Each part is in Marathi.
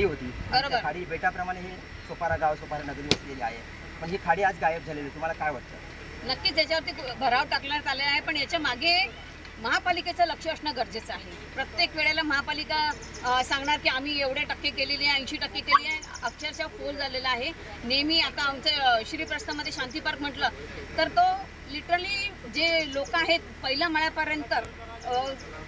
खाडी होती. बरोबर. खाडी बेटाप्रमाणे हे सोपारा गाव सोपारा नगरी वसलेली आहे. पण ही खाडी आज गायब झालेली आहे. तुम्हाला काय वाटतं? नक्कीच याच्यावरती भराव टाकण्यात आले आहे. पण याच्या मागे महापालिकेचं लक्ष असणं गरजेचं आहे. प्रत्येक वेळेला महापालिका अ, सांगणार की आम्ही एवढे टक्के केलेली आहे ऐंशी टक्के केली आहे. अक्षरशः फोल झालेला आहे. नेहमी आता आमचं अ, श्रीप्रस्थामध्ये शांती पार्क म्हटलं तर तो लिटरली जे लोक आहेत पहिल्या मळ्यापर्यंत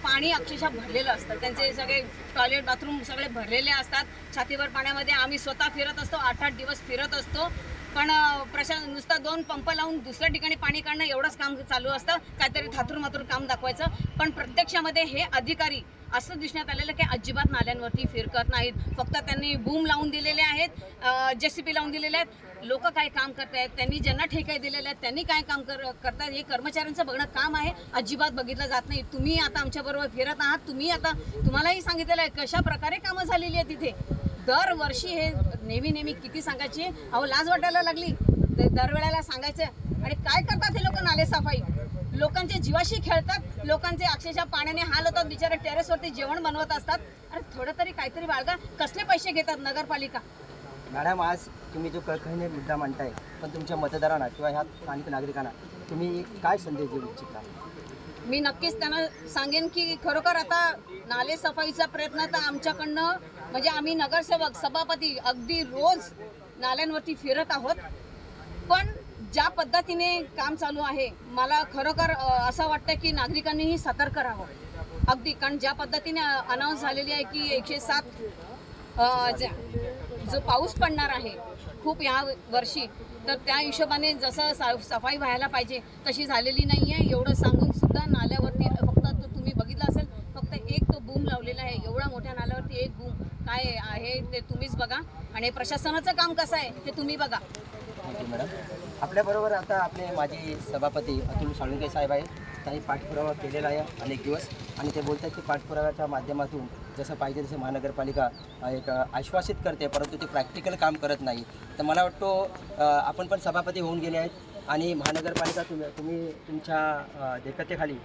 पाणी अक्षरशः भरलेलं असतं. त्यांचे सगळे टॉयलेट बाथरूम सगळे भरलेले असतात. छातीवर पाण्यामध्ये आम्ही स्वतः फिरत असतो. आठ आठ दिवस फिरत असतो. पण प्रशा नुसता दोन पंप लावून दुसऱ्या ठिकाणी पाणी काढणं एवढंच काम चालू असतं. काहीतरी थातूर मातूर काम दाखवायचं. पण प्रत्यक्षामध्ये हे अधिकारी असं दिसण्यात आलेलं की अजिबात नाल्यांवरती फिरकत नाहीत. फक्त त्यांनी बूम लावून दिलेले आहेत जे सी पी लावून दिलेले आहेत. लोक काय काम करत आहेत त्यांनी ज्यांना ठेके दिलेले आहेत त्यांनी काय काम कर करतात हे कर्मचाऱ्यांचं बघणं काम आहे. अजिबात बघितलं जात नाही. तुम्ही आता आमच्याबरोबर फिरत आहात. तुम्ही आता तुम्हालाही सांगितलेलं आहे कशा प्रकारे कामं झालेली आहे तिथे दरवर्षी हे नेहमी नेहमी किती सांगायची? अहो लाज वाटायला लागली. दरवेळेला सांगायचं. आणि काय करतात हे लोक नाले सफाई? लोकांच्या जीवाशी खेळतात. लोकांचे अक्षरशः पाण्याने हाल होतात. बिचारे टेरेसवरती जेवण बनवत असतात. अरे थोडं तरी काहीतरी बाळगा. कसले पैसे घेतात नगरपालिका? मॅडम आज तुम्ही जो कळकळीने मुद्दा मांडताय पण तुमच्या मतदारांना किंवा ह्या स्थानिक नागरिकांना तुम्ही काय संदेश देऊ इच्छिता? मी नक्कीच त्यांना सांगेन की खरोखर आता नाले सफाईचा प्रयत्न तर आमच्याकडनं म्हणजे आम्ही नगरसेवक सभापती अगदी रोज नाल्यांवरती फिरत आहोत. पण ज्या पद्धतीने काम चालू आहे मला खरोखर असं वाटतं की नागरिकांनीही सतर्क राहावं. अगदी कारण ज्या पद्धतीने अनाऊन्स झालेली आहे की एकशे सात ज्या- जो पाऊस पडणार आहे खूप या वर्षी तर त्या हिशोबाने जसं सा सफाई व्हायला पाहिजे तशी झालेली नाही आहे एवढं सांगून सुद्धा नाल्यावरती फक्त तो तुम्ही बघितलं असेल फक्त एक तो बूम लावलेला आहे एवढ्या मोठ्या नाल्यावरती एक गुम काय आहे ते तुम्हीच बघा. आणि प्रशासनाचं काम कसं आहे ते तुम्ही बघा. मॅडम आपल्याबरोबर आता आपले माजी सभापती अतुल साळुंके साहेब आहेत. त्यांनी पाठपुरावा केलेला आहे अनेक दिवस. आणि ते बोलतात की पाठपुराव्याच्या माध्यमातून जसं पाहिजे तसं महानगरपालिका एक आश्वासित करते परंतु ते प्रॅक्टिकल काम करत नाही. तर मला वाटतो आपण पण सभापती होऊन गेले आहेत. आणि महानगरपालिका तुम्ही तुम्ही तुमच्या देखतेखाली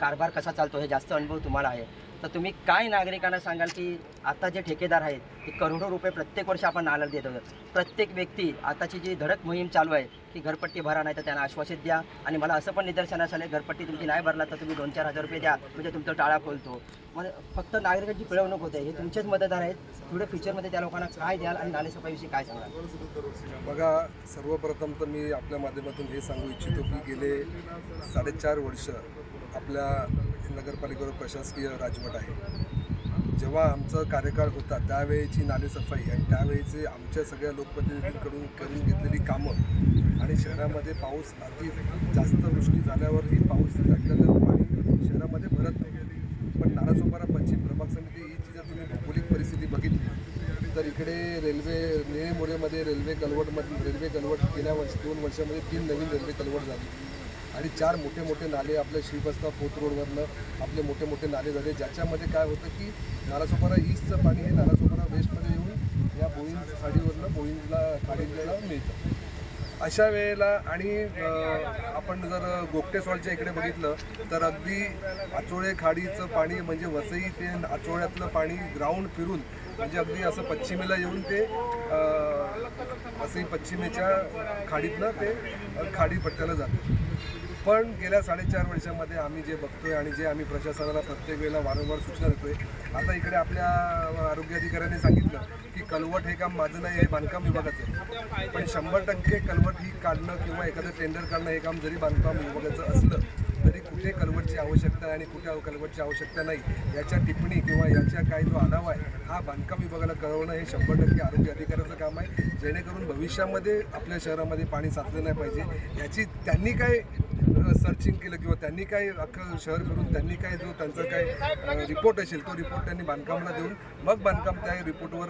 कारभार कसा चालतो हे जास्त अनुभव तुम्हाला आहे. तर तुम्ही काय नागरिकांना सांगाल की आता जे ठेकेदार आहेत ते करोडो रुपये प्रत्येक वर्ष आपण नाल्याला देत आहोत. प्रत्येक व्यक्ती आताची जी धडक मोहीम चालू आहे की घरपट्टी भरा नाही तर त्यांना आश्वासित द्या. आणि मला असं पण निदर्शनास आलं घरपट्टी तुमची नाही भरला तर तुम्ही दोन चार हजार रुपये द्या. म्हणजे तुमचं टाळा खोलतो. मग फक्त नागरिकांची पिळवणूक होते हे तुमचेच मतदार आहेत. पुढे फ्युचरमध्ये त्या लोकांना काय द्याल आणि नालेसफाईविषयी काय सांगाल? बघा सर्वप्रथम तर मी आपल्या माध्यमातून हे सांगू इच्छितो की गेले साडेचार वर्ष आपल्या नगरपालिकेवर प्रशासकीय राजवट आहे. जेव्हा आमचा कार्यकाळ होता त्यावेळेची नालेसफाई आणि त्यावेळेचे आमच्या सगळ्या लोकप्रतिनिधींकडून करून घेतलेली कामं आणि शहरामध्ये पाऊस अति जास्त वृष्टी झाल्यावरही पाऊस टाकल्यानं पाणी शहरामध्ये भरत नाही. पण नारासोपारा पश्चिम प्रभाग समिती ही जर तुम्ही भौगोलिक परिस्थिती बघितली तर इकडे रेल्वे निळेमोरेमध्ये रेल्वे कलवटमध्ये रेल्वे कलवट गेल्या वर्ष दोन वर्षामध्ये तीन नवीन रेल्वे कलवट झाली. आणि चार मोठे मोठे नाले आपल्या श्रीबस्ता फोर्थ रोडवरनं आपले मोठे मोठे नाले झाले. ज्याच्यामध्ये काय होतं की नालासोपारा ईस्टचं पाणी हे नालासोपारा वेस्टमध्ये येऊन या बोईन खाडीवरनं बोईंगला खाडीला मिळतं. अशा वेळेला आणि आपण जर गोगटे सॉल्टच्या इकडे बघितलं तर अगदी आचोळे खाडीचं पाणी म्हणजे वसई ते आचोळ्यातलं पाणी ग्राउंड फिरून म्हणजे अगदी असं पश्चिमेला येऊन ते वसई पश्चिमेच्या खाडीतनं ते खाडी पट्ट्याला जातं. पण गेल्या साडेचार वर्षामध्ये आम्ही जे बघतोय आणि जे आम्ही प्रशासनाला प्रत्येक वेळेला वारंवार सूचना देतोय आता इकडे आपल्या आरोग्य अधिकाऱ्यांनी सांगितलं की कलवट हे काम माझं नाही हे बांधकाम विभागाचं आहे. पण शंभर टक्के कलवट ही काढणं किंवा एखादं टेंडर काढणं हे काम जरी बांधकाम विभागाचं असलं तरी कुठे कलवटची आवश्यकता आहे आणि कुठे कलवटची आवश्यकता नाही याच्या टिप्पणी किंवा याच्या काही जो आढावा आहे हा बांधकाम विभागाला कळवणं हे शंभर टक्के आरोग्य अधिकाऱ्याचं काम आहे. जेणेकरून भविष्यामध्ये आपल्या शहरामध्ये पाणी साचलं नाही पाहिजे याची त्यांनी काय सर्चिंग केलं किंवा त्यांनी काय अख्खं शहर फिरून त्यांनी काय जो त्यांचा काय रिपोर्ट असेल तो रिपोर्ट त्यांनी बांधकामला देऊन मग बांधकाम त्या रिपोर्टवर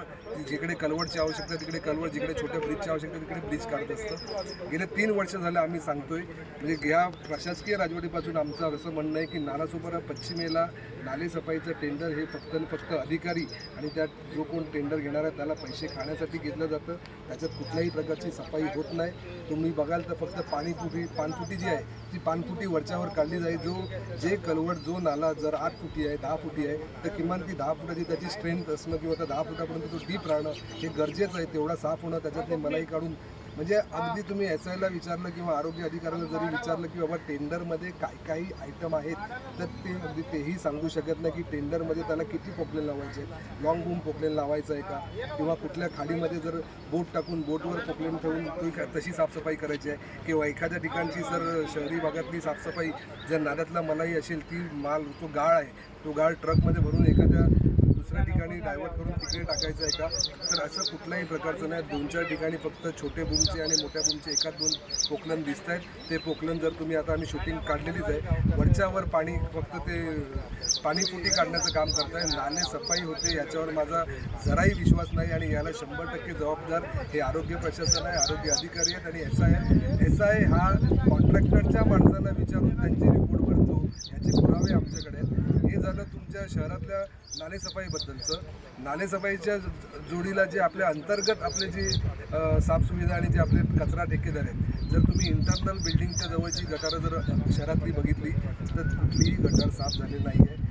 जिकडे कलवटची आवश्यकता तिकडे कलवट जिकडे छोट्या ब्रिजची आवश्यकता तिकडे ब्रिज काढत असतं. गेले तीन वर्ष झालं आम्ही सांगतोय. म्हणजे या प्रशासकीय राजवटीपासून आमचं असं म्हणणं आहे की नालासोपारा पश्चिमेला नाले सफाईचं टेंडर हे फक्त आणि फक्त अधिकारी आणि त्यात जो कोण टेंडर घेणार आहे त्याला पैसे खाण्यासाठी घेतलं जातं. त्याच्यात कुठल्याही प्रकारची सफाई होत नाही. तुम्ही बघाल तर फक्त पाणीपुटी पाणपुटी जी आहे ती पानफुटी वरच्यावर काढली जाईल. जो जे कलवट जो नाला जर आठ फुटी आहे दहा फुटी आहे तर किमान ती दहा फुटाची त्याची स्ट्रेंथ असणं किंवा त्या दहा फुटापर्यंत तो डीप राहणं हे गरजेचं आहे. तेवढा साफ होणं त्याच्यातली मलाई काढून म्हणजे अगदी तुम्ही एस आयला विचारलं किंवा आरोग्य अधिकाऱ्याला जरी विचारलं की बाबा टेंडरमध्ये काय काही आयटम आहेत तर ते अगदी तेही सांगू शकत नाही की टेंडरमध्ये त्याला किती पोकलेन लावायचे. लॉंग बूम पोकलेन लावायचं आहे का? किंवा कुठल्या खाडीमध्ये जर बोट टाकून बोटवर पोकलेन ठेवून ती तशी साफसफाई करायची आहे? किंवा एखाद्या ठिकाणची सर शहरी भागातली साफसफाई जर नाल्यातला मलाई असेल ती माल तो गाळ आहे. तो गाळ ट्रकमध्ये भरून एखाद्या दुसऱ्या ठिकाणी डायव्हर्ट करून तिकडे टाकायचं आहे का? तर असं कुठल्याही प्रकारचं नाही. दोन चार ठिकाणी फक्त छोटे बुमचे आणि मोठ्या बुमचे एकाच दोन पोकलन दिसत आहेत. ते पोकलन जर तुम्ही आता आम्ही शूटिंग काढलेलीच आहे वरच्यावर पाणी फक्त ते पाणी फुटी काढण्याचं काम करताय. नाले सफाई होते याच्यावर माझा जराही विश्वास नाही आणि याला शंभर टक्के जबाबदार हे आरोग्य प्रशासन आहे आरोग्य अधिकारी आहेत आणि एस आय एस आय हा कॉन्ट्रॅक्टरच्या माणसाला विचारून त्यांचे रिपोर्ट भरतो याचे पुरावे आमच्याकडे आहेत. हे झालं तुमच्या शहरातल्या नालेसफाईबद्दलचं. नालेसफाईच्या जोडीला जे आपल्या अंतर्गत आपले जी साफसुविधा आणि जे आपले कचरा ठेकेदार आहेत जर तुम्ही इंटरनल बिल्डिंगच्या जवळची गटारं जर शहरातली बघितली तर कुठलीही गटार साफ झाली नाही आहे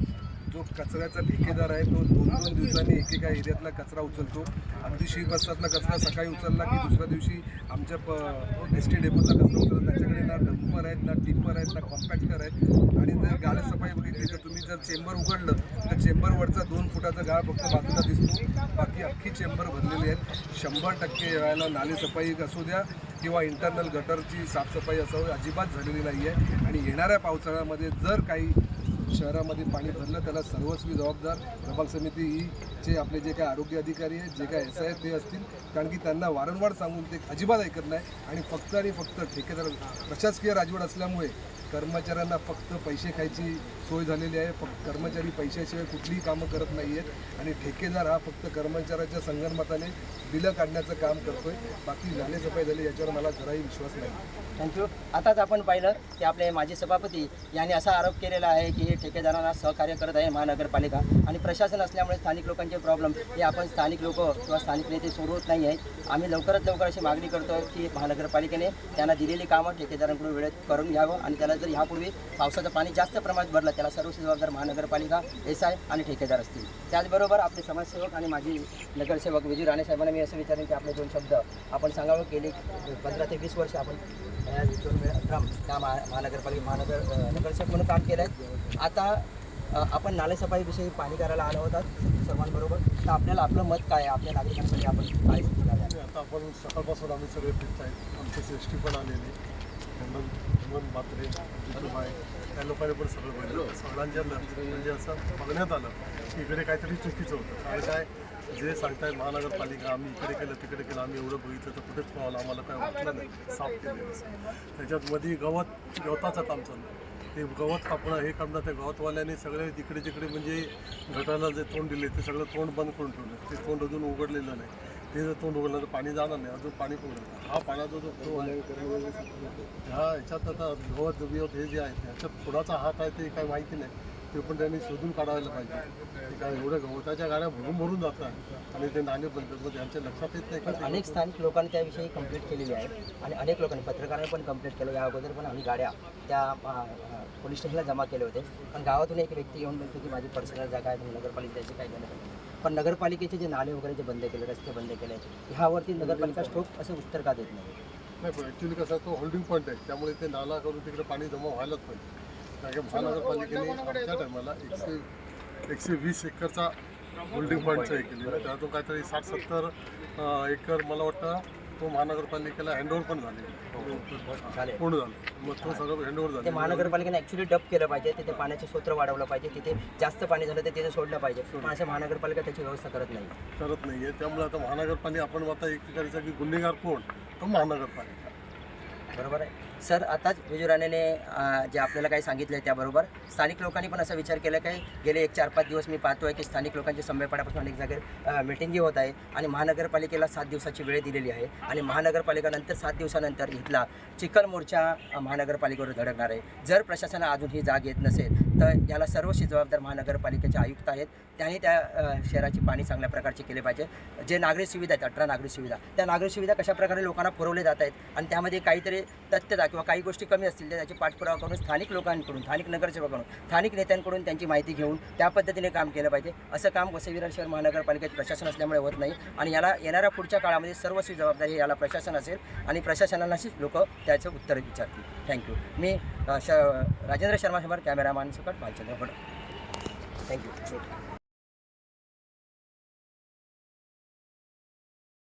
जो कचऱ्याचा ठेकेदार आहे तो दोन दोन दिवसांनी एकेका एरियातला कचरा उचलतो. अगदी शिरबस्तातला कचरा सकाळी उचलला की दुसऱ्या दिवशी आमच्या प एस टी डेपोचा कचरा उचलला त्याच्याकडे ना डंपर आहेत ना टिप्पर आहेत ना कॉम्पॅक्टर आहेत. आणि जर गाळ सफाई बघितली तर तुम्ही जर चेंबर उघडलं तर चेंबरवरचा दोन फुटाचा गाळ फक्त बाजूला दिसतो. बाकी अख्खी चेंबर भरलेली आहेत. शंभर टक्के वेळेला नाले सफाई असू द्या किंवा इंटरनल गटरची साफसफाई असो अजिबात झालेली नाही आहे आणि येणाऱ्या पावसाळ्यामध्ये जर काही शहरामध्ये पाणी भरलं त्याला सर्वस्वी जबाबदार टपाल समिती ही चे आपले जे काय आरोग्य अधिकारी आहेत जे काय एस आय ते असतील कारण की त्यांना वारंवार सांगून ते अजिबात ऐकत नाही. आणि फक्त आणि फक्त ठेकेदार प्रशासकीय राजवट असल्यामुळे कर्मचाऱ्यांना फक्त पैसे खायची सोय झालेली आहे. फक्त कर्मचारी पैशाशिवाय कुठलीही कामं करत नाही आहेत आणि ठेकेदार हा फक्त कर्मचाऱ्याच्या संगणमताने बिलं काढण्याचं काम करतोय. बाकी झाले सफाई झाली याच्यावर मला जराही विश्वास नाही. थँक्यू आताच आपण पाहिलं की आपले माजी सभापती यांनी असा आरोप केलेला आहे की हे ठेकेदारांना सहकार्य करत आहे महानगरपालिका. आणि प्रशासन असल्यामुळे स्थानिक लोकांचे प्रॉब्लेम हे आपण स्थानिक लोक किंवा स्थानिक नेते सोडवत नाही आहेत. आम्ही लवकरात लवकर अशी मागणी करतो की महानगरपालिकेने त्यांना दिलेली कामं ठेकेदारांकडून वेळेत करून घ्यावं आणि त्याला जर ह्यापूर्वी पावसाचं पाणी जास्त प्रमाणात भरलं त्याला सर्व जबाबदार महानगरपालिका एस आय आणि ठेकेदार असतील. त्याचबरोबर आपले समाजसेवक आणि माजी नगरसेवक विजय राणे साहेबांना मी असं विचारेन की आपले दोन शब्द आपण सांगावं गेले पंधरा ते वीस वर्ष आपण ट्रम्प त्या महा महानगरपालिका महानगर नगरसेवक म्हणून काम केलं आहे आता आपण नालेसफाईविषयी पाणी करायला आलो होतात सर्वांबरोबर. तर आपल्याला आपलं मत काय आहे? आपल्या नागरिकांसाठी आपण काय आता आपण सकाळपासून आम्ही सगळे फिरत आहेत आमचे एस टी पण आलेले हेमंत हेमंत म्हात्रे जितूभाई त्या लोकांनी पण सगळं बोललं सगळ्यांच्या म्हणजे असं बघण्यात आलं की इकडे काहीतरी चुकीचं होतं. कारण काय? जे सांगताय महानगरपालिका आम्ही इकडे केलं तिकडे केलं आम्ही एवढं बघितलं तर कुठेच पाहावं आम्हाला काय वाटलं नाही. साफ केलं त्याच्यात मध्ये गवत गवताचं काम चाललं. ते गवत कापणं हे कापणं त्या गवतवाल्याने सगळे तिकडे तिकडे म्हणजे गटाला जे तोंड दिले ते सगळं तोंड बंद करून ठेवलं. ते तोंड अजून उघडलेलं नाही. ते जर तोंड उघडलं तर पाणी जाणार नाही अजून पाणी उघडलं हा पाण्याचा जो फ्लो आहे ह्या ह्याच्यात आता गवत बिवत हे जे आहे ह्याच्यात पुढाचा हात आहे ते काय माहिती नाही. ते पण त्यांनी शोधून काढायला पाहिजे. काय एवढ्या गवताच्या गाड्या भरून भरून जातात. आणि ते नाले बनतात मग त्यांच्या लक्षात येत नाही ते अनेक स्थानिक लोकांनी त्याविषयी कंप्लेंट केलेली आहे. आणि अनेक लोकांनी पत्रकारांनी पण कंप्लेंट केलं. या अगोदर पण आम्ही गाड्या त्या पोलीस स्टेशनला जमा केले होते. पण गावातून एक व्यक्ती येऊन म्हणतो की माझी पर्सनल जागा आहे नगरपालिकेची काही नाही. पण नगरपालिकेचे जे नाले वगैरे जे बंद केले रस्ते बंद केले ह्यावरती नगरपालिका स्टोक असं उत्तर का देत नाही? नाही पण ॲक्च्युली कसं तो होल्डिंग पॉईंट आहे. त्यामुळे ते नाला करून तिकडे पाणी जमा व्हायलाच पाहिजे. महानगरपालिकेने आमच्या टायमाला एकशे एकशे वीस एकरचा होल्डिंग पॉईंटचा हे केलेला. त्यातून काहीतरी साठ सत्तर एकर मला वाटतं तो महानगरपालिकेला हँडओव्हर पण झाले. झाले. पूर्ण झालं. मग तो सगळं हँडओव्हर ते झालं महानगरपालिकेने ॲक्च्युली डप केलं पाहिजे तिथे पाण्याचे सूत्र वाढवलं पाहिजे तिथे जास्त पाणी झालं तर तिथे सोडलं पाहिजे. पण असं महानगरपालिका त्याची व्यवस्था करत नाही. करत नाही आहे त्यामुळे आता महानगरपालिका आपण आता एक करायचं की गुन्हेगार कोण? तो महानगरपालिका. बरोबर आहे. सर आताच विजू राणेने जे आपल्याला काही सांगितलं आहे त्याबरोबर स्थानिक लोकांनी पण असा विचार केला की गेले एक चार पाच दिवस मी पाहतो आहे की स्थानिक लोकांची संमेपणापासून अनेक जागेवर मिटिंगी होत आहे आणि महानगरपालिकेला सात दिवसाची वेळ दिलेली आहे आणि महानगरपालिकेनंतर सात दिवसानंतर इथला चिखल मोर्चा महानगरपालिकेवर धडकणार आहे. जर प्रशासनाला अजून ही जाग येत नसेल तर याला सर्वशी जबाबदार महानगरपालिकेचे आयुक्त आहेत. त्यांनी त्या शहराची पाणी चांगल्या प्रकारची केले पाहिजे. जे नागरी सुविधा आहेत अठरा नागरी सुविधा त्या नागरी सुविधा कशा प्रकारे लोकांना पुरवले जात आहेत आणि त्यामध्ये काहीतरी तथ्य दाख किंवा काही गोष्टी कमी असतील तर त्याची पाठपुरावा करून स्थानिक लोकांकडून स्थानिक नगरसेवकाकडून स्थानिक नेत्यांकडून त्यांची माहिती घेऊन त्या पद्धतीने काम केलं पाहिजे. असं काम वसईविरार शहर महानगरपालिकेत प्रशासन असल्यामुळे होत नाही आणि याला येणाऱ्या पुढच्या काळामध्ये सर्वस्वी जबाबदारी याला प्रशासन असेल आणि प्रशासनालाशीच लोक त्याचं उत्तर विचारतील. थँक्यू मी श राजेंद्र शर्मा समोर कॅमेरामॅन सकट भालचंद्र भट थँक्यू